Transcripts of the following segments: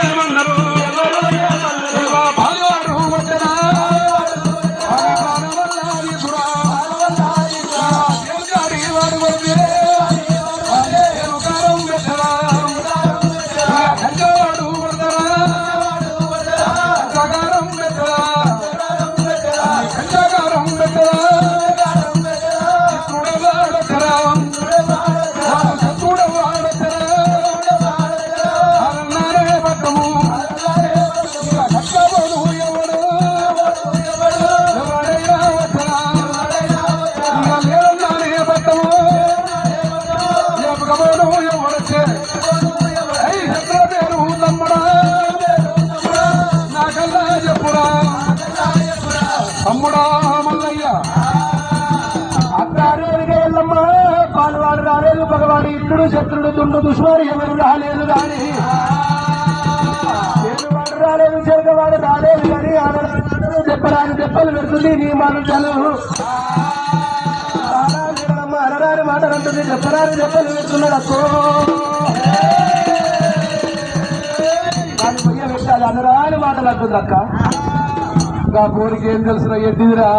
ఏమన్నారు? దేవా వాడు ఇప్పుడు శత్రుడు తుండు దుష్మారు ఎవరు రాలేదు గాని. చేరువాడు రాలేదు చెరగవాడు రాలేదు కానీ ఆడవాడు చెప్పరాని దెబ్బలు పెడుతుంది నీ మాటలు అనరాని మాటలు అంటుంది చెప్పరాని దెబ్బలు పెడుతున్నాడు అక్కో కానీ పెట్టాలి అనరాని మాటలు అంటుంది అక్క. గా పోరికి ఏం తెలుసురా ఎద్దిదిరా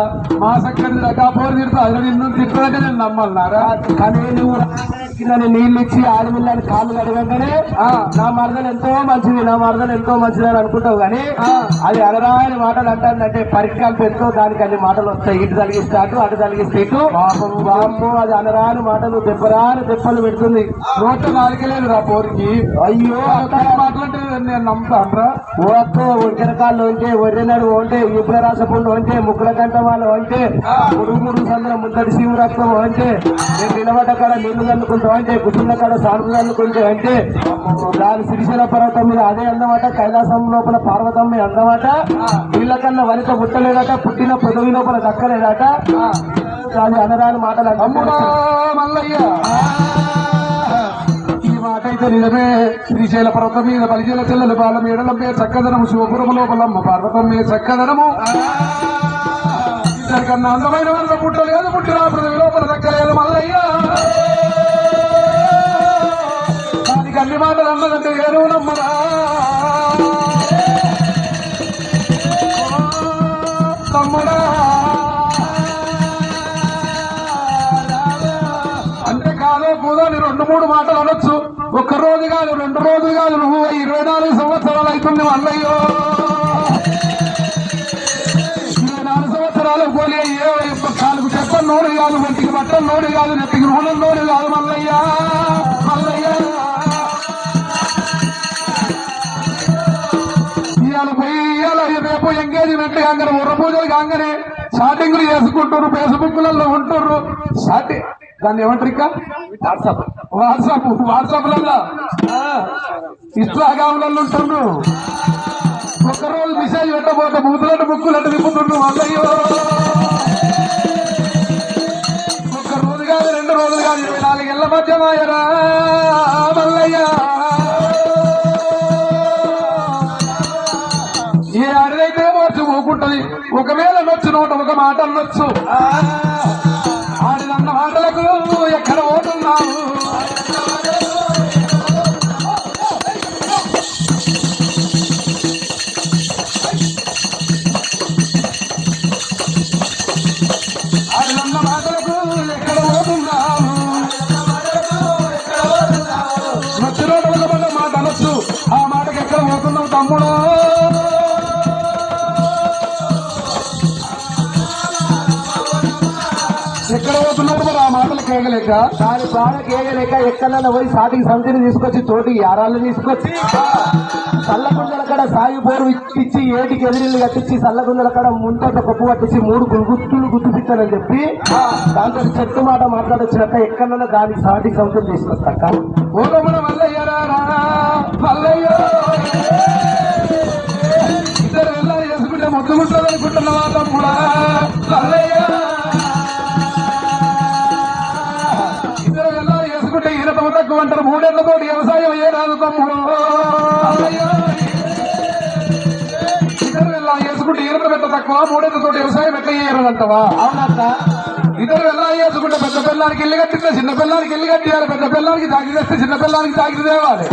మా సక్కడిదిరా గా పోరు తిడతా అది నిన్ను తిట్టదంటే నేను నమ్మన్నారా కానీ నువ్వు కింద నీళ్ళు ఇచ్చి ఆడమిల్లని కాళ్ళు కడగంగానే. నా మరదలు ఎంతో మంచిది నా మరదలు ఎంతో మంచిది అని అనుకుంటావు కానీ. అది అనరాని మాటలు అంటానంటే పరికరాలు పెట్టుకో దానికి అన్ని మాటలు వస్తాయి ఇటు తలిగిస్తే అటు అటు తలిగిస్తే ఇటు. బామ్ము అది అనరాని మాటలు దెబ్బరాని దెబ్బలు పెడుతుంది నోట నాలుగలేదు రా పోరికి అయ్యో అతని మాటలంటే నేను నమ్ముతానరా ఓక్కో ఒంటెరకాళ్ళు అంటే ఒర్రెనాడు అంటే యుబ్రరాసపుండు అంటే ముక్కుల కంట వాళ్ళు అంటే ముడుగు ముడుగు సందుల ముద్దడి శివ రక్తం అంటే నేను నిలబడ్డ కాడ నీళ్ళు చల్లుకుంటాం అంటే కుటుంబ కాడ సాగు చల్లుకుంటే అంటే దాని సిరిశిల పర్వతం మీద అదే అందమాట కైలాసం లోపల పార్వతమ్మ అందమాట వీళ్ళ కన్నా వనిత పుట్టలేదట పుట్టిన పొదవి లోపల దక్కలేదట. దాని అనరాని మాటలు మల్లయ్య. ఈ నిజమే శ్రీశైల పర్వతం మీద బలిజల చెల్లెలు బాల మేడల మీద చక్కదనము. శివపురము లోపలమ్మ పర్వతం మీద చక్కదనము. ఇద్దరికన్నా అందమైన వరద పుట్టలేదు పుట్టిన పృథివీ లోపల దక్కలేదు మల్లయ్య. దానికి అన్ని మాటలు అన్నదంటే ఏను నమ్మరా. తమ్ముడా. అంటే కాదో కూదో రెండు మూడు మాటలు అనొచ్చు. ఒక్క రోజు కాదు రెండు రోజులు కాదు నువ్వు ఇరవై నాలుగు సంవత్సరాలు అవుతుంది అల్లయ్యో ఇరవై నాలుగు సంవత్సరాలు పోలే ఏ కాలుకు చెప్పని నోడు కాదు ఒంటికి బట్టలు నోడు కాదు నెత్తికి నూనె నోడు కాదు మల్లయ్యా. మల్లయ్యా. ఇవాళ పోయి ఇవాళ రేపు ఎంగేజ్మెంట్ కాగానే ఉర్ర పూజలు కాగానే షాటింగ్లు చేసుకుంటారు ఫేస్బుక్లలో ఉంటుర్రు. షాటింగ్ దాన్ని ఏమంటారు ఇంకా? వాట్సాప్. వాట్సాప్ వాట్సాప్లలో ఇన్స్టాగ్రామ్లలో ఉంటున్నారు ఒక్కరోజు మెసేజ్ పెట్టబోతే బూతులంటే బుక్కులంటే తిప్పుతుండ్రు అల్లయ్యో ఒక్క రోజు కాదు రెండు రోజులు కాదు ఇరవై నాలుగేళ్ళ మధ్య మాయరా మల్లయ్య. ఏ అడిదైతే మార్చి ఊకుంటది ఒకవేళ నొచ్చు నోట ఒక మాట అనొచ్చు. Oh. ఆ మాటలు కేగలేక దాని బాధ కేగలేక ఎక్కడన్నా పోయి సాటికి సంతిని తీసుకొచ్చి తోటి యారాలను తీసుకొచ్చి సల్లగుండల కాడ సాగి పోరు ఇచ్చి ఏటికి ఎదిరిల్లు కట్టించి సల్లగుండల కాడ ముందట కొప్పు పట్టించి మూడు గుర్తులు గుర్తుపిస్తానని చెప్పి దాంతో చెట్టు మాట మాట్లాడొచ్చినాక ఎక్కడన్నా దానికి సాటికి సంతిని తీసుకొస్తాక ఓలముల మల్లయ్యరా మల్లయ్య ఇద్దరు వెళ్ళాలి చేసుకుంటే మూడేళ్ళతో వ్యవసాయం ఏ రాదు తమ్ముడు? వెళ్ళాలి చేసుకుంటే ఈరత పెట్ట తక్కువ మూడేళ్ళతో వ్యవసాయం ఎట్లా చేయరంటవా అవునక్క. ఇద్దరు వెళ్ళాలి చేసుకుంటే పెద్ద పిల్లానికి ఇల్లు కట్టిస్తే చిన్న పిల్లానికి ఇల్లు కట్టియాలి పెద్ద పిల్లానికి తాగి తెస్తే చిన్న పిల్లానికి తాగి తేవాలి.